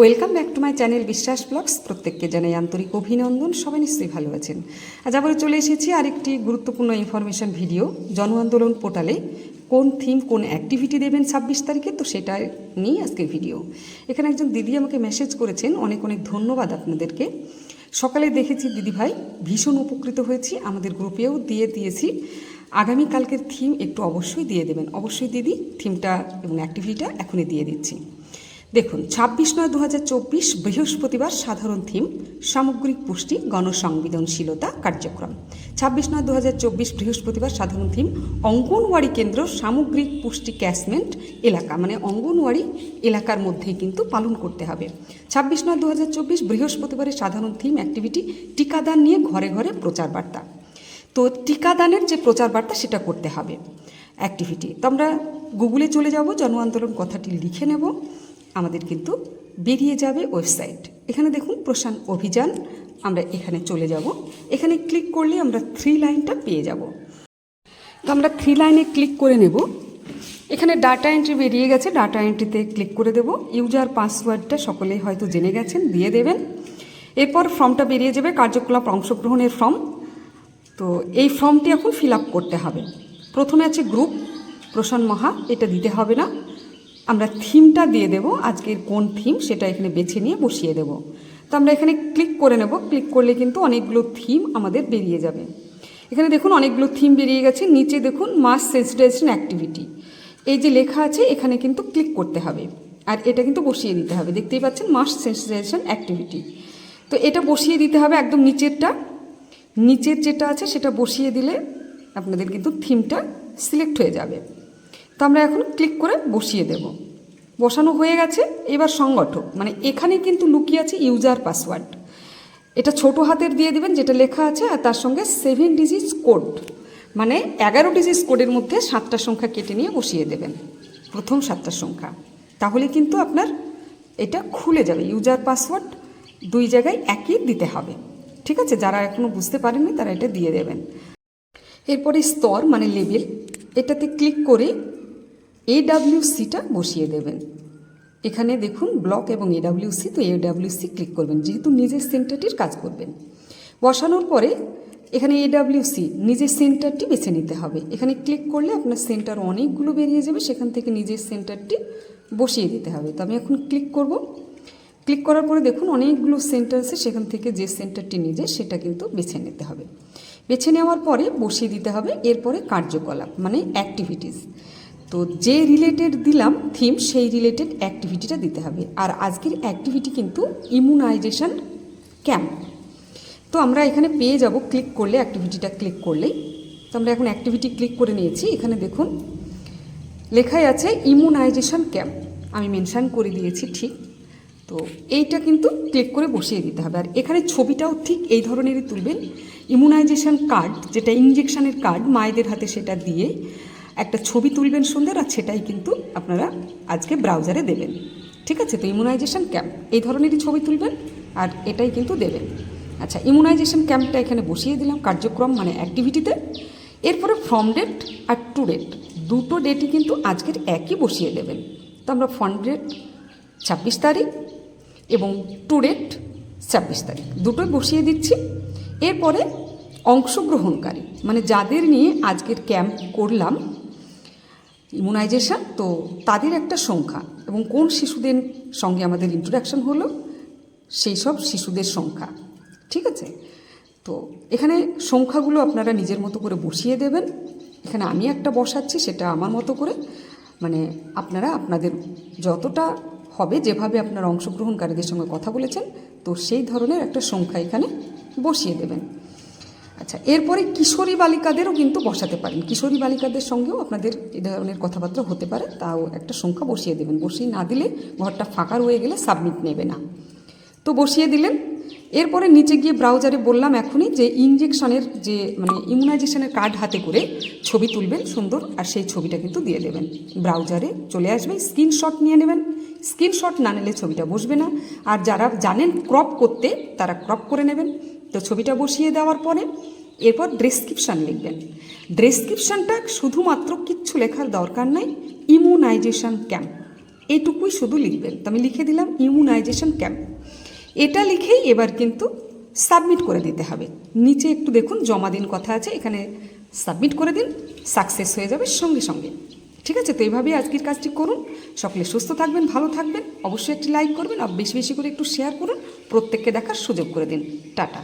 Welcome back to my channel Biswas blogs প্রত্যেককে জানাই আন্তরিক অভিনন্দন, সবাই নিশ্চয়ই ভালো আছেন। আজ আবার চলে এসেছি আরেকটি গুরুত্বপূর্ণ ইনফরমেশন ভিডিও জন আন্দোলন পোর্টালে। কোন থিম কোন অ্যাক্টিভিটি দেবেন ছাব্বিশ তারিখে? তো সেটা নিয়েই আজকের ভিডিও এখানে একজন দিদি আমাকে মেসেজ করেছেন, অনেক অনেক ধন্যবাদ আপনাদেরকে। সকালে দেখেছি দিদি ভাই, ভীষণ উপকৃত হয়েছি, আমাদের গ্রুপেও দিয়ে দিয়েছি। আগামীকালকের থিম একটু অবশ্যই দিয়ে দেবেন। অবশ্যই দিদি থিমটা এবং অ্যাক্টিভিটিটা এখনই দিয়ে দিচ্ছি। দেখুন, ছাব্বিশ নয় দু বৃহস্পতিবার সাধারণ থিম, সামগ্রিক পুষ্টি, গণসংবেদনশীলতা কার্যক্রম। ছাব্বিশ নয় দু বৃহস্পতিবার সাধারণ থিম, অঙ্গনওয়াড়ি কেন্দ্র সামগ্রিক পুষ্টি ক্যাশমেন্ট এলাকা মানে অঙ্গনওয়াড়ি এলাকার মধ্যেই কিন্তু পালন করতে হবে। ছাব্বিশ নয় দু বৃহস্পতিবারের সাধারণ থিম অ্যাক্টিভিটি, টিকাদান নিয়ে ঘরে ঘরে প্রচার বার্তা তো টিকাদানের যে প্রচার বার্তা সেটা করতে হবে। অ্যাক্টিভিটি, তো আমরা গুগলে চলে যাব জন আন্দোলন কথাটি লিখে নেব। আমাদের কিন্তু বেরিয়ে যাবে ওয়েবসাইট। এখানে দেখুন প্রশান অভিযান। আমরা এখানে চলে যাব। এখানে ক্লিক করলে আমরা থ্রি লাইনটা পেয়ে যাব। তো আমরা থ্রি লাইনে ক্লিক করে নেব। এখানে ডাটা এন্ট্রি বেরিয়ে গেছে। ডাটা এন্ট্রিতে ক্লিক করে দেব। ইউজার পাসওয়ার্ডটা সকলেই হয়তো জেনে গেছেন, দিয়ে দেবেন। এরপর ফর্মটা বেরিয়ে যাবে, কার্যকলাপ অংশগ্রহণের ফর্ম তো এই ফর্মটি এখন ফিল করতে হবে। প্রথমে আছে গ্রুপ প্রশান মহা, এটা দিতে হবে না। আমরা থিমটা দিয়ে দেব। আজকের কোন থিম সেটা এখানে বেছে নিয়ে বসিয়ে দেব। তো আমরা এখানে ক্লিক করে নেব। ক্লিক করলে কিন্তু অনেকগুলো থিম আমাদের বেরিয়ে যাবে। এখানে দেখুন অনেকগুলো থিম বেরিয়ে গেছে। নিচে দেখুন মাস সেন্সিটাইজেশন অ্যাক্টিভিটি। এই যে লেখা আছে, এখানে কিন্তু ক্লিক করতে হবে। আর এটা কিন্তু বসিয়ে দিতে হবে। দেখতেই পাচ্ছেন মাস সেন্সিটাইজেশন অ্যাক্টিভিটি। তো এটা বসিয়ে দিতে হবে একদম নিচেরটা। নিচের যেটা আছে সেটা বসিয়ে দিলে আপনাদের কিন্তু থিমটা সিলেক্ট হয়ে যাবে। তো আমরা এখন ক্লিক করে বসিয়ে দেব। বসানো হয়ে গেছে। এবার সংগঠক মানে এখানে কিন্তু লুকিয়ে আছে ইউজার পাসওয়ার্ড এটা ছোট হাতের দিয়ে দিবেন, যেটা লেখা আছে, আর তার সঙ্গে সেভেন ডিজিজ কোড মানে এগারো ডিজিজ কোডের মধ্যে সাতটা সংখ্যা কেটে নিয়ে বসিয়ে দেবেন, প্রথম সাতটা সংখ্যা। তাহলে কিন্তু আপনার এটা খুলে যাবে। ইউজার পাসওয়ার্ড দুই জায়গায় একই দিতে হবে। ঠিক আছে? যারা এখনও বুঝতে পারেননি, তারা এটা দিয়ে দেবেন। এরপরে স্তর মানে লেভেল এটাতে ক্লিক করে এডাব্লিউসিটা বসিয়ে দেবেন। এখানে দেখুন ব্লক এবং এডাব্লিউসি তো এডাব্লিউসি ক্লিক করবেন। যেহেতু নিজের সেন্টারটির কাজ করবেন। বসানোর পরে এখানে এডাব্লিউসি নিজের সেন্টারটি বেছে নিতে হবে। এখানে ক্লিক করলে আপনার সেন্টার অনেকগুলো বেরিয়ে যাবে, সেখান থেকে নিজের সেন্টারটি বসিয়ে দিতে হবে। তো আমি এখন ক্লিক করব। ক্লিক করার পরে দেখুন অনেকগুলো সেন্টার আছে, সেখান থেকে যে সেন্টারটি নিজে, সেটা কিন্তু বেছে নিতে হবে। বেছে নেওয়ার পরে বসিয়ে দিতে হবে, এরপরে কার্যকলাপ মানে অ্যাক্টিভিটিস তো যে রিলেটেড দিলাম থিম সেই রিলেটেড অ্যাক্টিভিটিটা দিতে হবে। আর আজকের অ্যাক্টিভিটি কিন্তু ইমিউনাইজেশন ক্যাম্প তো আমরা এখানে পেয়ে যাব ক্লিক করলে অ্যাক্টিভিটিটা ক্লিক করলেই। তো আমরা এখন অ্যাক্টিভিটি ক্লিক করে নিয়েছি, এখানে দেখুন। লেখাই আছে ইমিউনাইজেশন ক্যাম্প আমি মেনশান করে দিয়েছি ঠিক। তো এইটা কিন্তু ক্লিক করে বসিয়ে দিতে হবে। আর এখানে ছবিটাও ঠিক এই ধরনেরই তুলবেন। ইমিউনাইজেশন কার্ড যেটা ইঞ্জেকশানের কার্ড মায়েদের হাতে সেটা দিয়ে। একটা ছবি তুলবেন সুন্দর আর সেটাই কিন্তু আপনারা আজকে ব্রাউজারে দেবেন। ঠিক আছে? তো ইমিউনাইজেশন ক্যাম্প এই ধরনেরই ছবি তুলবেন আর এটাই কিন্তু দেবেন। আচ্ছা ইমিউনাইজেশন ক্যাম্পটা এখানে বসিয়ে দিলাম কার্যক্রম মানে অ্যাক্টিভিটিতে এরপরে ফ্রম ডেট আর টু ডেট দুটো ডেটই কিন্তু আজকের একই বসিয়ে দেবেন। তো আমরা ফ্রম ডেট ছাব্বিশ তারিখ এবং টু ডেট ছাব্বিশ তারিখ, দুটোই বসিয়ে দিচ্ছি। এরপরে অংশগ্রহণকারী মানে যাদের নিয়ে আজকের ক্যাম্প করলাম ইমিউনাইজেশন তো তাদের একটা সংখ্যা। এবং কোন শিশুদের সঙ্গে আমাদের ইন্ট্রোডাকশন হলো, সেই সব শিশুদের সংখ্যা। ঠিক আছে? তো এখানে সংখ্যাগুলো আপনারা নিজের মতো করে বসিয়ে দেবেন। এখানে আমি একটা বসাচ্ছি, সেটা আমার মতো করে। মানে আপনারা আপনাদের যতটা হবে, যেভাবে আপনারা অংশগ্রহণকারীদের সঙ্গে কথা বলেছেন, তো সেই ধরনের একটা সংখ্যা এখানে বসিয়ে দেবেন। আচ্ছা এরপরে কিশোরী বালিকাদেরও কিন্তু বসাতে পারেন। কিশোরী বালিকাদের সঙ্গেও আপনাদের এ ধরনের কথাবার্তা হতে পারে, তাও একটা সংখ্যা বসিয়ে দেবেন। বসিয়ে না দিলে ঘরটা ফাঁকা রয়ে গেলে সাবমিট নেবে না। তো বসিয়ে দিলেন। এরপরে নিচে গিয়ে ব্রাউজারে বললাম এখনই যে ইঞ্জেকশনের যে মানে ইমিউনাইজেশনের কার্ড হাতে করে ছবি তুলবেন সুন্দর, আর সেই ছবিটা কিন্তু দিয়ে দেবেন। ব্রাউজারে চলে আসবে, স্ক্রিনশট নিয়ে নেবেন। স্ক্রিনশট না নিলে ছবিটা বসবে না। আর যারা জানেন ক্রপ করতে, তারা ক্রপ করে নেবেন। তো ছবিটা বসিয়ে দেওয়ার পরে এরপর ডেসক্রিপশান লিখবেন। ডেসক্রিপশানটা শুধুমাত্র কিচ্ছু লেখার দরকার নাই ইমিউনাইজেশন ক্যাম্প এটুকুই শুধু লিখবেন। তো আমি লিখে দিলাম ইমিউনাইজেশন ক্যাম্প এটা লিখেই এবার কিন্তু সাবমিট করে দিতে হবে। নিচে একটু দেখুন, জমা দিন কথা আছে, এখানে সাবমিট করে দিন সাকসেস হয়ে যাবে সঙ্গে সঙ্গে। ঠিক আছে? তো এইভাবেই আজকের কাজটি করুন। সকলে সুস্থ থাকবেন, ভালো থাকবেন। অবশ্যই একটি লাইক করবেন, আর বেশি বেশি করে একটু শেয়ার করুন। প্রত্যেককে দেখার সুযোগ করে দিন। টাটা।